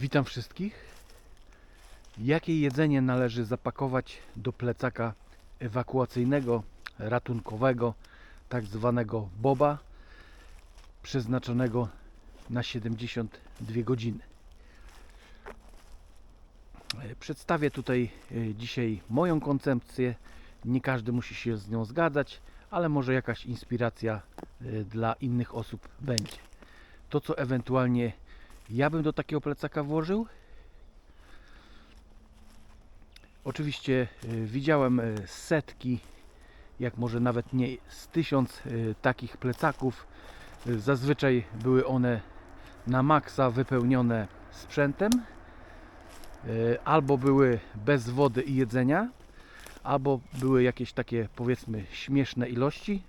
Witam wszystkich. Jakie jedzenie należy zapakować do plecaka ewakuacyjnego, ratunkowego, tak zwanego boba, przeznaczonego na 72 godziny? E, Przedstawię tutaj e, dzisiaj moją koncepcję. Nie każdy musi się z nią zgadzać, ale może jakaś inspiracja e, dla innych osób będzie. To, co ewentualnie ja bym do takiego plecaka włożył. Oczywiście y, widziałem y, setki, jak może nawet nie z tysiąc y, takich plecaków. Zazwyczaj były one na maksa wypełnione sprzętem, albo były bez wody i jedzenia, albo były jakieś takie powiedzmy śmieszne ilości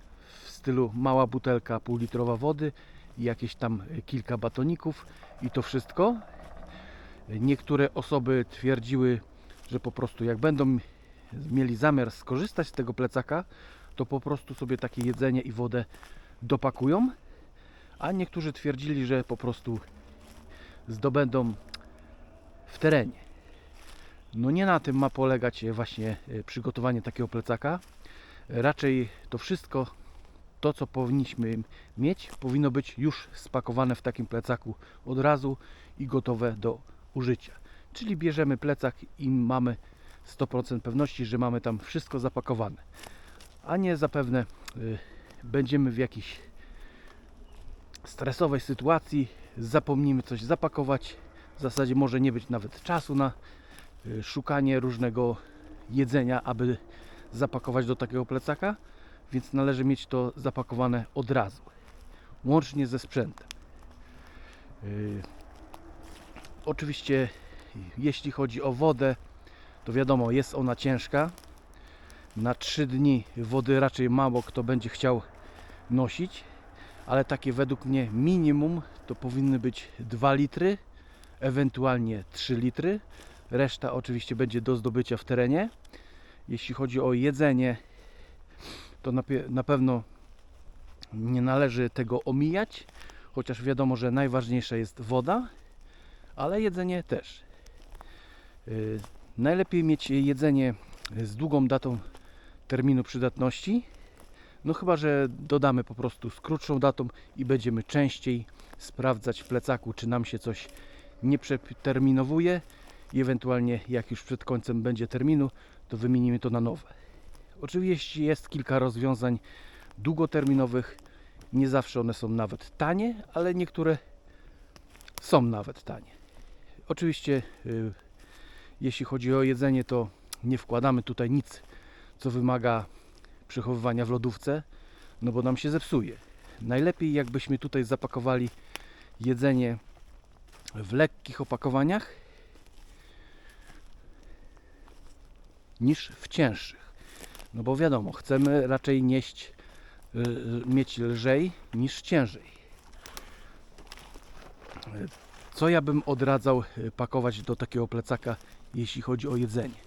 w stylu mała butelka półlitrowa wody i jakieś tam kilka batoników i to wszystko. Niektóre osoby twierdziły, że po prostu jak będą mieli zamiar skorzystać z tego plecaka, to po prostu sobie takie jedzenie i wodę dopakują, a niektórzy twierdzili, że po prostu zdobędą w terenie. No nie na tym ma polegać właśnie e, przygotowanie takiego plecaka. Raczej to wszystko, to co powinniśmy mieć, powinno być już spakowane w takim plecaku od razu i gotowe do użycia. Czyli bierzemy plecak i mamy 100% pewności, że mamy tam wszystko zapakowane. A nie zapewne y, będziemy w jakiejś stresowej sytuacji, zapomnimy coś zapakować. W zasadzie może nie być nawet czasu na y, szukanie różnego jedzenia, aby zapakować do takiego plecaka, więc należy mieć to zapakowane od razu, łącznie ze sprzętem. Y, Oczywiście, jeśli chodzi o wodę, to wiadomo, jest ona ciężka. Na 3 dni wody raczej mało kto będzie chciał nosić, ale takie według mnie minimum to powinny być 2 litry, ewentualnie 3 litry. Reszta oczywiście będzie do zdobycia w terenie. Jeśli chodzi o jedzenie, to na, na pewno nie należy tego omijać, chociaż wiadomo, że najważniejsza jest woda ale jedzenie też. Yy, Najlepiej mieć jedzenie z długą datą terminu przydatności. No chyba, że dodamy po prostu z krótszą datą i będziemy częściej sprawdzać w plecaku, czy nam się coś nie przeterminowuje i ewentualnie jak już przed końcem będzie terminu, to wymienimy to na nowe. Oczywiście jest kilka rozwiązań długoterminowych. Nie zawsze one są nawet tanie, ale niektóre są nawet tanie. Oczywiście, y, jeśli chodzi o jedzenie, to nie wkładamy tutaj nic, co wymaga przechowywania w lodówce, no bo nam się zepsuje. Najlepiej, jakbyśmy tutaj zapakowali jedzenie w lekkich opakowaniach niż w cięższych. No bo wiadomo, chcemy raczej nieść, y, y, mieć lżej niż ciężej. Co ja bym odradzał y, pakować do takiego plecaka, jeśli chodzi o jedzenie?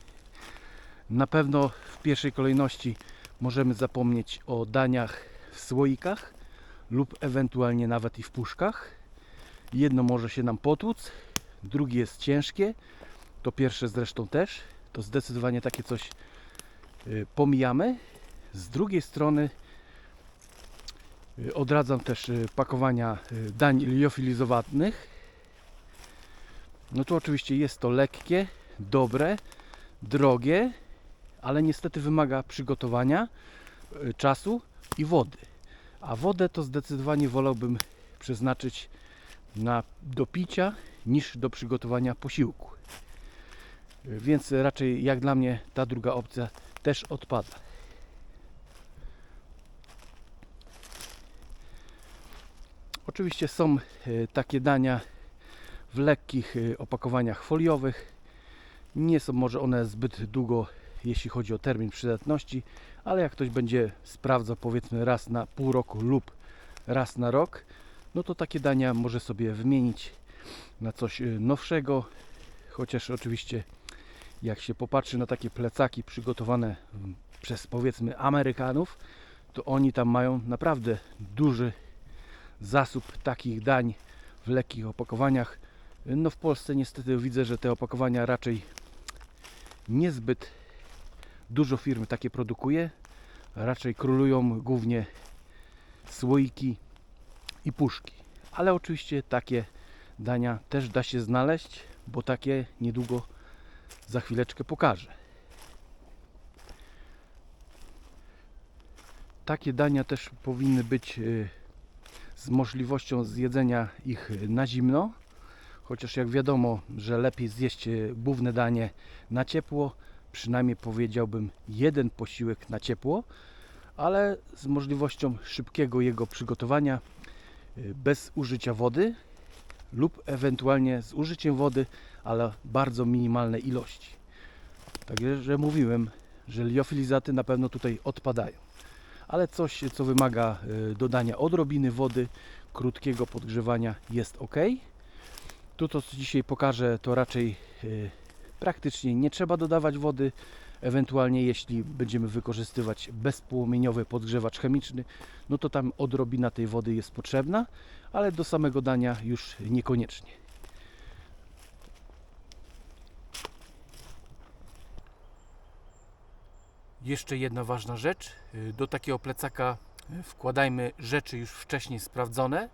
Na pewno w pierwszej kolejności możemy zapomnieć o daniach w słoikach lub ewentualnie nawet i w puszkach. Jedno może się nam potłuc, drugie jest ciężkie, to pierwsze zresztą też. To zdecydowanie takie coś pomijamy. Z drugiej strony y, odradzam też y, pakowania y, dań liofilizowanych no to oczywiście jest to lekkie, dobre, drogie, ale niestety wymaga przygotowania, y, czasu i wody. A wodę to zdecydowanie wolałbym przeznaczyć na do picia niż do przygotowania posiłku. Y, Więc raczej jak dla mnie ta druga opcja też odpada. Oczywiście są y, takie dania w lekkich y, opakowaniach foliowych. Nie są może one zbyt długo, jeśli chodzi o termin przydatności, ale jak ktoś będzie sprawdzał powiedzmy raz na pół roku lub raz na rok, no to takie dania może sobie wymienić na coś y, nowszego, chociaż oczywiście jak się popatrzy na takie plecaki przygotowane mm, przez powiedzmy Amerykanów, to oni tam mają naprawdę duży zasób takich dań w lekkich opakowaniach No w Polsce niestety widzę, że te opakowania raczej niezbyt dużo firm takie produkuje. Raczej królują głównie słoiki i puszki. Ale oczywiście takie dania też da się znaleźć, bo takie niedługo za chwileczkę pokażę. Takie dania też powinny być y, z możliwością zjedzenia ich na zimno. Chociaż jak wiadomo, że lepiej zjeść y, główne danie na ciepło, przynajmniej powiedziałbym jeden posiłek na ciepło, ale z możliwością szybkiego jego przygotowania y, bez użycia wody lub ewentualnie z użyciem wody, ale bardzo minimalnej ilości. Także że mówiłem, że liofilizaty na pewno tutaj odpadają. Ale coś, co wymaga y, dodania odrobiny wody, krótkiego podgrzewania jest ok. Tu to, co dzisiaj pokażę, to raczej y, praktycznie nie trzeba dodawać wody. Ewentualnie jeśli będziemy wykorzystywać bezpłomieniowy podgrzewacz chemiczny, no to tam odrobina tej wody jest potrzebna, ale do samego dania już niekoniecznie. Jeszcze jedna ważna rzecz. Do takiego plecaka wkładajmy rzeczy już wcześniej sprawdzone.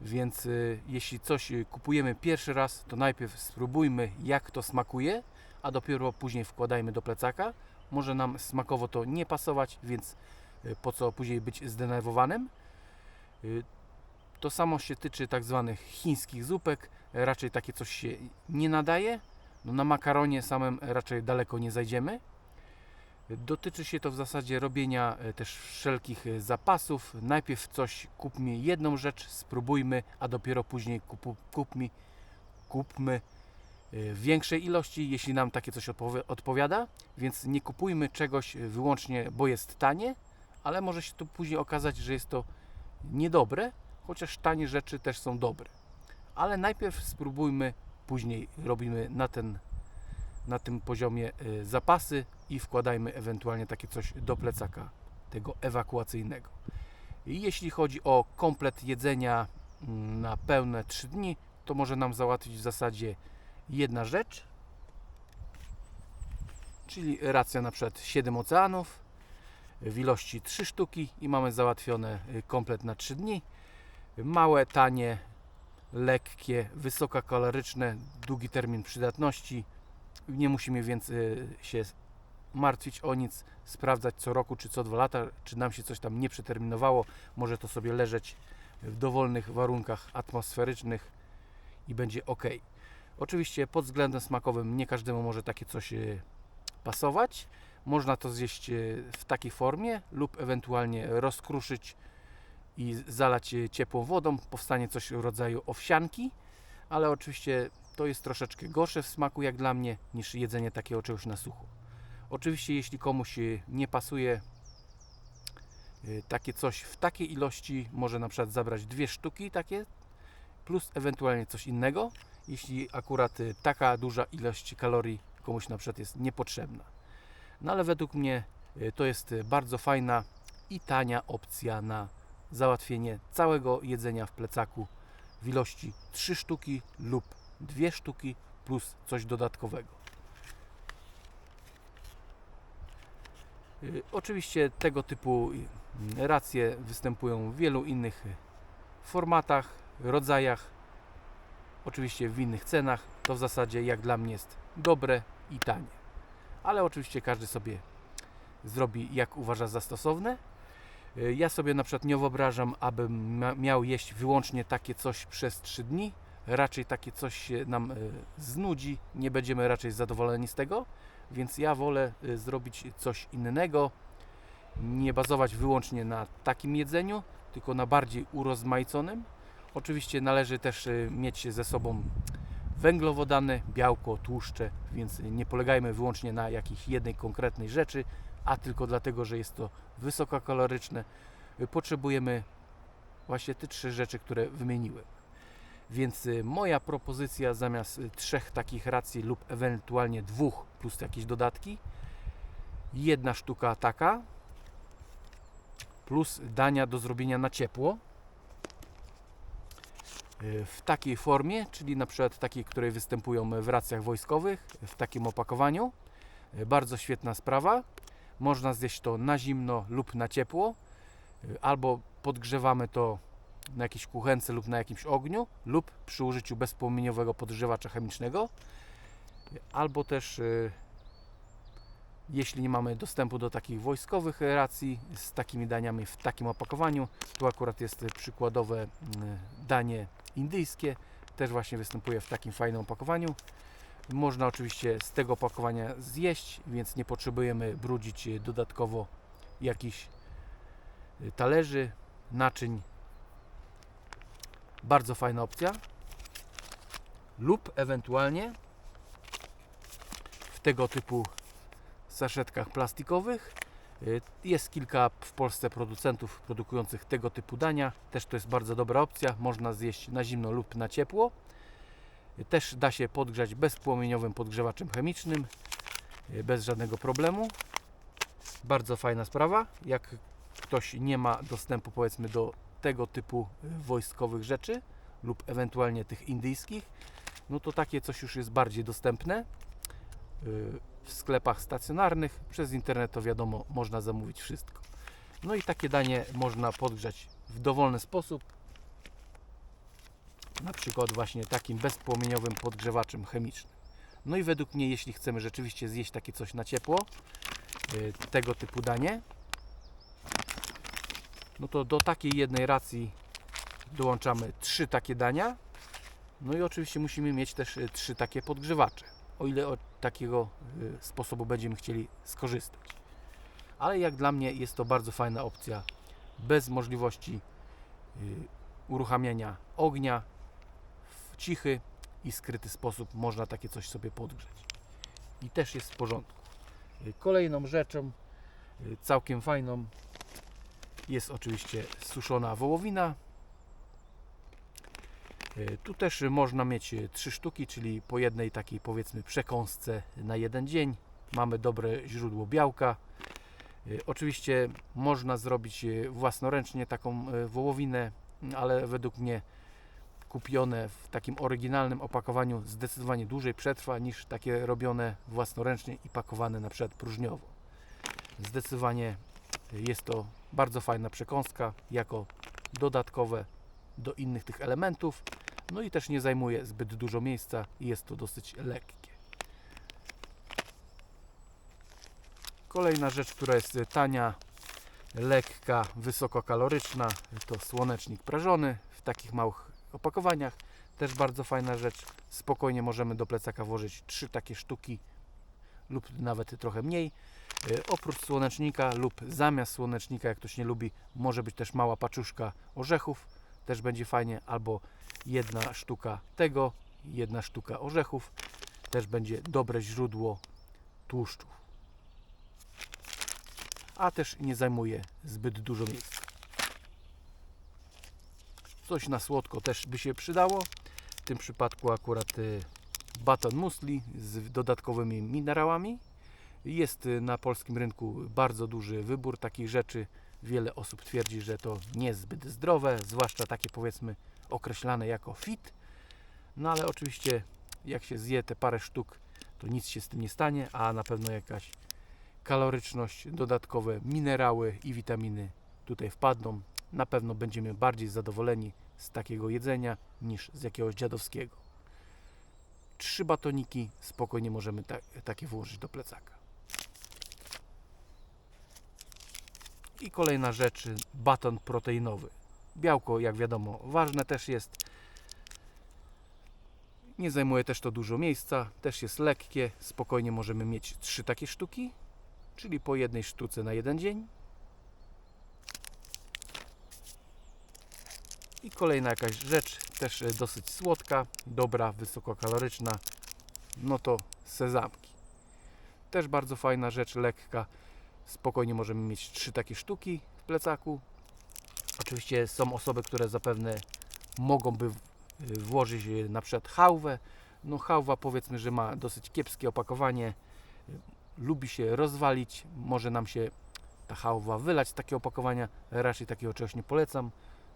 Więc y, jeśli coś y, kupujemy pierwszy raz, to najpierw spróbujmy jak to smakuje, a dopiero później wkładajmy do plecaka. Może nam smakowo to nie pasować, więc y, po co później być zdenerwowanym. Y, To samo się tyczy tak zwanych chińskich zupek. Raczej takie coś się nie nadaje. No na makaronie samym raczej daleko nie zajdziemy. Dotyczy się to w zasadzie robienia e, też wszelkich e, zapasów. Najpierw coś kupmy jedną rzecz, spróbujmy, a dopiero później kupu, kupmy, kupmy e, w większej ilości, jeśli nam takie coś odpowi- odpowiada. Więc nie kupujmy czegoś e, wyłącznie, bo jest tanie, ale może się tu później okazać, że jest to niedobre, chociaż tanie rzeczy też są dobre. Ale najpierw spróbujmy, później robimy na ten na tym poziomie y, zapasy i wkładajmy ewentualnie takie coś do plecaka tego ewakuacyjnego. Jeśli chodzi o komplet jedzenia mm, na pełne 3 dni, to może nam załatwić w zasadzie jedna rzecz, czyli racja na przykład 7 oceanów w ilości 3 sztuki i mamy załatwione y, komplet na 3 dni. Małe, tanie, lekkie, wysokokaloryczne, długi termin przydatności. Nie musimy więc y, się martwić o nic, sprawdzać co roku czy co dwa lata, czy nam się coś tam nie przeterminowało. Może to sobie leżeć w dowolnych warunkach atmosferycznych i będzie ok. Oczywiście pod względem smakowym nie każdemu może takie coś y, pasować. Można to zjeść y, w takiej formie lub ewentualnie rozkruszyć i zalać y, ciepłą wodą. Powstanie coś w rodzaju owsianki, ale oczywiście to jest troszeczkę gorsze w smaku jak dla mnie niż jedzenie takiego czegoś na sucho. Oczywiście jeśli komuś nie pasuje takie coś w takiej ilości, może na przykład zabrać dwie sztuki takie plus ewentualnie coś innego, jeśli akurat y, taka duża ilość kalorii komuś na przykład jest niepotrzebna. No ale według mnie y, to jest y, bardzo fajna i tania opcja na załatwienie całego jedzenia w plecaku w ilości 3 sztuki lub 2 sztuki plus coś dodatkowego. Oczywiście tego typu racje występują w wielu innych formatach, rodzajach, oczywiście w innych cenach. To w zasadzie jak dla mnie jest dobre i tanie. Ale oczywiście każdy sobie zrobi jak uważa za stosowne. Y, Ja sobie na przykład nie wyobrażam, abym miał jeść wyłącznie takie coś przez 3 dni. Raczej takie coś się nam y, znudzi, nie będziemy raczej zadowoleni z tego, więc ja wolę y, zrobić coś innego, nie bazować wyłącznie na takim jedzeniu, tylko na bardziej urozmaiconym. Oczywiście należy też y, mieć ze sobą węglowodany, białko, tłuszcze, więc nie polegajmy wyłącznie na jakiejś jednej konkretnej rzeczy, a tylko dlatego, że jest to wysokokaloryczne, y, potrzebujemy właśnie te trzy rzeczy, które wymieniłem. Więc y, moja propozycja zamiast trzech takich racji lub ewentualnie dwóch plus jakieś dodatki, jedna sztuka taka plus dania do zrobienia na ciepło. Y, w takiej formie, czyli na przykład takiej, której występują w racjach wojskowych, w takim opakowaniu. Y, Bardzo świetna sprawa. Można zjeść to na zimno lub na ciepło, y, albo podgrzewamy to na jakiejś kuchence lub na jakimś ogniu, lub przy użyciu bezpłomieniowego podgrzewacza chemicznego, albo też jeśli nie mamy dostępu do takich wojskowych racji z takimi daniami w takim opakowaniu, tu akurat jest przykładowe y, danie indyjskie, też właśnie występuje w takim fajnym opakowaniu. Można oczywiście z tego opakowania zjeść, więc nie potrzebujemy brudzić y, dodatkowo jakichś y, talerzy, naczyń. Bardzo fajna opcja. Lub ewentualnie w tego typu saszetkach plastikowych. Y, Jest kilka w Polsce producentów produkujących tego typu dania. Też to jest bardzo dobra opcja. Można zjeść na zimno lub na ciepło. Y, Też da się podgrzać bezpłomieniowym podgrzewaczem chemicznym y, bez żadnego problemu. Bardzo fajna sprawa. Jak ktoś nie ma dostępu powiedzmy do tego typu wojskowych rzeczy lub ewentualnie tych indyjskich, no to takie coś już jest bardziej dostępne w sklepach stacjonarnych. Przez internet to wiadomo, można zamówić wszystko. No i takie danie można podgrzać w dowolny sposób. Na przykład właśnie takim bezpłomieniowym podgrzewaczem chemicznym. No i według mnie, jeśli chcemy rzeczywiście zjeść takie coś na ciepło, y, tego typu danie, no to do takiej jednej racji dołączamy trzy takie dania. No i oczywiście musimy mieć też y, trzy takie podgrzewacze, o ile od takiego y, sposobu będziemy chcieli skorzystać. Ale jak dla mnie jest to bardzo fajna opcja, bez możliwości y, uruchamiania ognia, w cichy i skryty sposób można takie coś sobie podgrzeć. I też jest w porządku. Y, Kolejną rzeczą, całkiem fajną, jest oczywiście suszona wołowina. Y, Tu też można mieć y, trzy sztuki, czyli po jednej takiej powiedzmy przekąsce na jeden dzień. Mamy dobre źródło białka. Y, Oczywiście można zrobić własnoręcznie taką wołowinę, ale według mnie kupione w takim oryginalnym opakowaniu zdecydowanie dłużej przetrwa niż takie robione własnoręcznie i pakowane na przykład próżniowo. Zdecydowanie jest to bardzo fajna przekąska jako dodatkowe do innych tych elementów. No i też nie zajmuje zbyt dużo miejsca i jest to dosyć lekkie. Kolejna rzecz, która jest tania, lekka, wysokokaloryczna, to słonecznik prażony w takich małych opakowaniach. Też bardzo fajna rzecz. Spokojnie możemy do plecaka włożyć trzy takie sztuki lub nawet trochę mniej. E, Oprócz słonecznika lub zamiast słonecznika, jak ktoś nie lubi, może być też mała paczuszka orzechów. Też będzie fajnie. Albo jedna sztuka tego, jedna sztuka orzechów. Też będzie dobre źródło tłuszczów. A też nie zajmuje zbyt dużo miejsca. Coś na słodko też by się przydało. W tym przypadku akurat y, baton musli z dodatkowymi minerałami. Jest na polskim rynku bardzo duży wybór takich rzeczy. Wiele osób twierdzi, że to niezbyt zdrowe, zwłaszcza takie powiedzmy określane jako fit. No ale oczywiście jak się zje te parę sztuk, to nic się z tym nie stanie, a na pewno jakaś kaloryczność, dodatkowe minerały i witaminy tutaj wpadną. Na pewno będziemy bardziej zadowoleni z takiego jedzenia niż z jakiegoś dziadowskiego. Trzy batoniki spokojnie możemy ta, takie włożyć do plecaka. I kolejna rzecz, baton proteinowy. Białko, jak wiadomo, ważne też jest. Nie zajmuje też to dużo miejsca, też jest lekkie. Spokojnie możemy mieć trzy takie sztuki, czyli po jednej sztuce na jeden dzień. I kolejna jakaś rzecz, też e, dosyć słodka, dobra, wysokokaloryczna, no to sezamki. Też bardzo fajna rzecz, lekka. Spokojnie możemy mieć trzy takie sztuki w plecaku. Oczywiście są osoby, które zapewne mogą,by w- włożyć e, na przykład hałwę. No hałwa powiedzmy, że ma dosyć kiepskie opakowanie. Lubi się rozwalić, może nam się ta hałwa wylać z takiego opakowania. Raczej takiego czegoś nie polecam.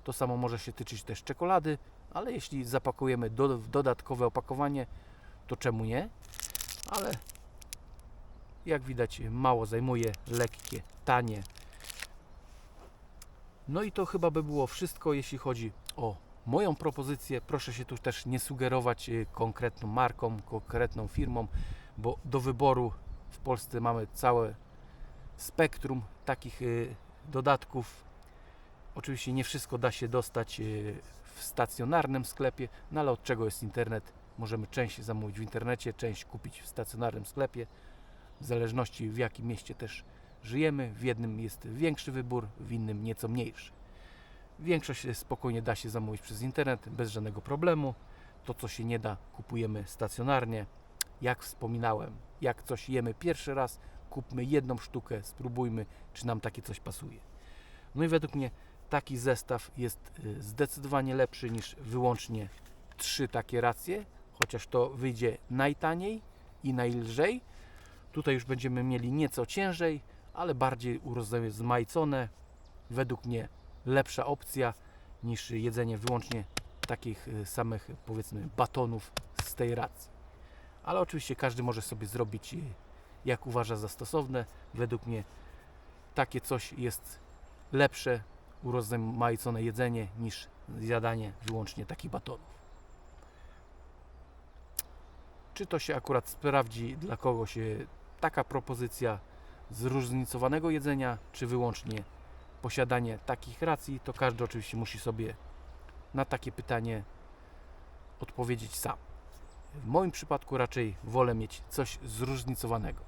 To samo może się tyczyć też czekolady, ale jeśli zapakujemy do, w dodatkowe opakowanie, to czemu nie? Ale jak widać mało zajmuje, lekkie, tanie. No i to chyba by było wszystko, jeśli chodzi o moją propozycję. Proszę się tu też nie sugerować y, konkretną marką, konkretną firmą, bo do wyboru w Polsce mamy całe spektrum takich y, dodatków. Oczywiście nie wszystko da się dostać y, w stacjonarnym sklepie, no ale od czego jest internet? Możemy część zamówić w internecie, część kupić w stacjonarnym sklepie, w zależności w jakim mieście też żyjemy. W jednym jest większy wybór, w innym nieco mniejszy. Większość spokojnie da się zamówić przez internet bez żadnego problemu. To, co się nie da, kupujemy stacjonarnie. Jak wspominałem, jak coś jemy pierwszy raz, kupmy jedną sztukę, spróbujmy, czy nam takie coś pasuje. No i według mnie taki zestaw jest y, zdecydowanie lepszy niż wyłącznie trzy takie racje, chociaż to wyjdzie najtaniej i najlżej. Tutaj już będziemy mieli nieco ciężej, ale bardziej urozmaicone. Według mnie lepsza opcja niż jedzenie wyłącznie takich y, samych powiedzmy batonów z tej racji. Ale oczywiście każdy może sobie zrobić y, jak uważa za stosowne. Według mnie takie coś jest lepsze, urozmaicone jedzenie niż zjadanie wyłącznie takich batonów. Czy to się akurat sprawdzi dla kogoś taka propozycja zróżnicowanego jedzenia, czy wyłącznie posiadanie takich racji, to każdy oczywiście musi sobie na takie pytanie odpowiedzieć sam. W moim przypadku raczej wolę mieć coś zróżnicowanego.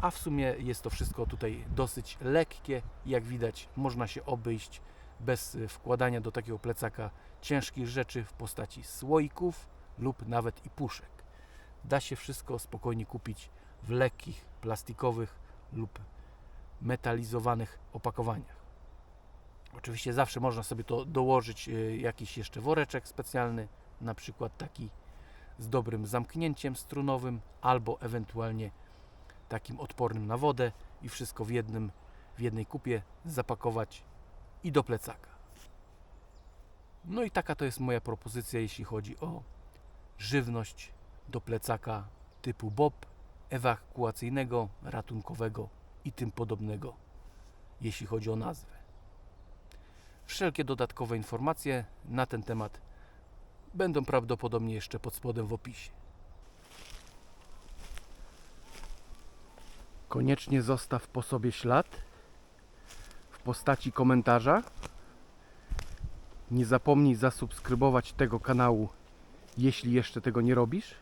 A w sumie jest to wszystko tutaj dosyć lekkie. Jak widać, można się obejść bez wkładania do takiego plecaka ciężkich rzeczy w postaci słoików lub nawet i puszek. Da się wszystko spokojnie kupić w lekkich, plastikowych lub metalizowanych opakowaniach. Oczywiście zawsze można sobie to dołożyć y, jakiś jeszcze woreczek specjalny, na przykład taki z dobrym zamknięciem strunowym, albo ewentualnie takim odpornym na wodę i wszystko w jednym w jednej kupie zapakować i do plecaka. No i taka to jest moja propozycja, jeśli chodzi o żywność do plecaka typu BOB, ewakuacyjnego, ratunkowego i tym podobnego, jeśli chodzi o nazwę. Wszelkie dodatkowe informacje na ten temat będą prawdopodobnie jeszcze pod spodem w opisie. Koniecznie zostaw po sobie ślad w postaci komentarza. Nie zapomnij zasubskrybować tego kanału, jeśli jeszcze tego nie robisz.